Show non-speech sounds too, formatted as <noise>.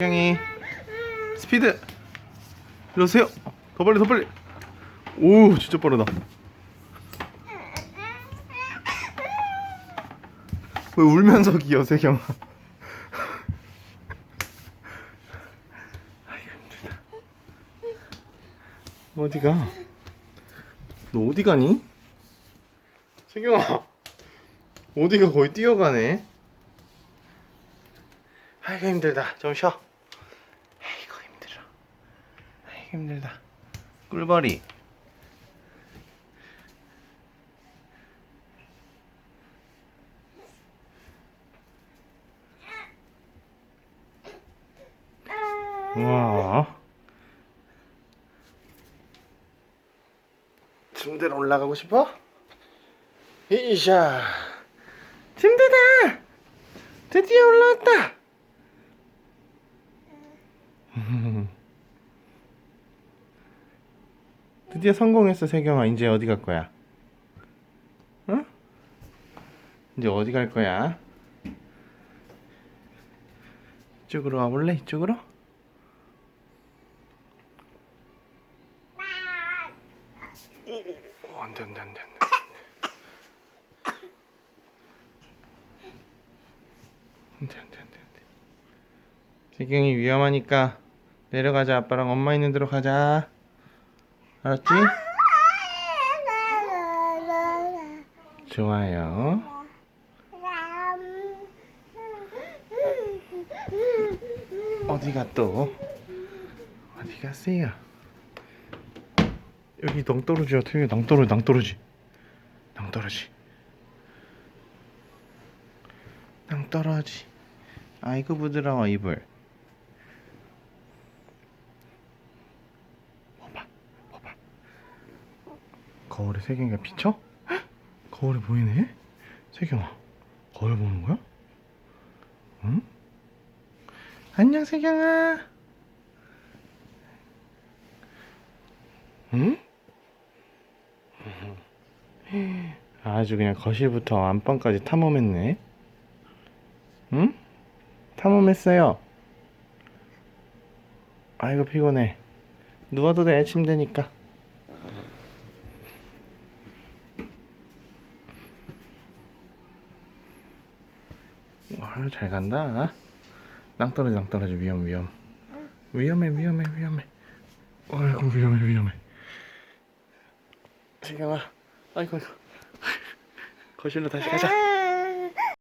태경이 스피드. 이리 오세요. 더 빨리 더 빨리. 오 진짜 빠르다. 왜 울면서 기어 세경아 어디가? 너 어디 가니? 세경아 어디가 거의 뛰어가네. 아이고 힘들다. 좀 쉬어 아이고 힘들어 아이고 힘들다. 꿀벌이. 우와. 침대로 올라가고 싶어? 이샤. 침대다! 드디어 올라왔다 <laughs> 드디어 성공했어 세경아 이제 어디 갈 거야? 응? 이제 어디 갈 거야? 이쪽으로 와볼래? 이쪽으로? 오, 안 돼, 안 돼, 안 돼, 안 돼. 안 돼, 안 돼, 안 돼, 안 돼. 세경이 위험하니까 내려가자. 아빠랑 엄마 있는 데로 가자. 알았지? 좋아요 어디가 또? 어디 가세요? 여기 낭떠러지야 되게 낭떠러지 낭떠러지 낭떠러지 낭떠러지 아이고 부드러워 이불 거울에 세경이가 비쳐? 헉! 거울에 보이네? 세경아 거울 보는 거야? 응? 안녕 세경아 응? 아주 그냥 거실부터 안방까지 탐험했네 응? 탐험했어요 아이고 피곤해 누워도 돼 침대니까 아유 잘 간다. 낭떠러지 낭떠러지. 위험 위험. 위험해 위험해 위험해. 아이고 위험해 위험해. 아이고 아이고. 거실로 다시 가자